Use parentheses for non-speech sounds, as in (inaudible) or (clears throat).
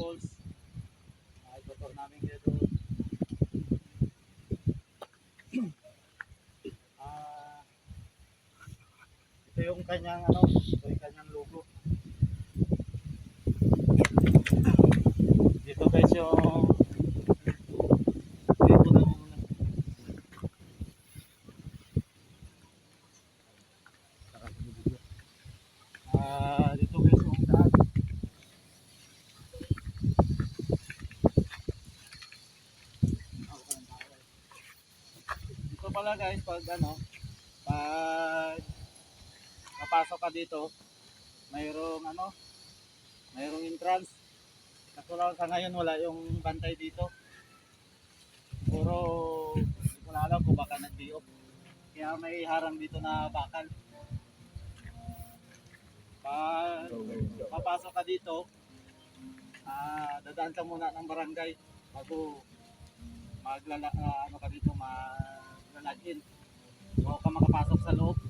apples. Mga ipotor namin kaya doon. (clears throat) ah, ito yung kanyang ano, ito yung kanyang logo. Dito guys yung Uh, Dito pala guys pag ano, pag napasok ka dito, mayroong ano, mayroong entrance. Kaso lang sa ngayon wala yung bantay dito. Puro na alam kung baka nag-diop. Kaya may harang dito na bakal. Pag papasok ka dito, ah dadaan ka muna ng barangay bago maglala ah, ano ka dito maglalagin. Bago ka makapasok sa loob.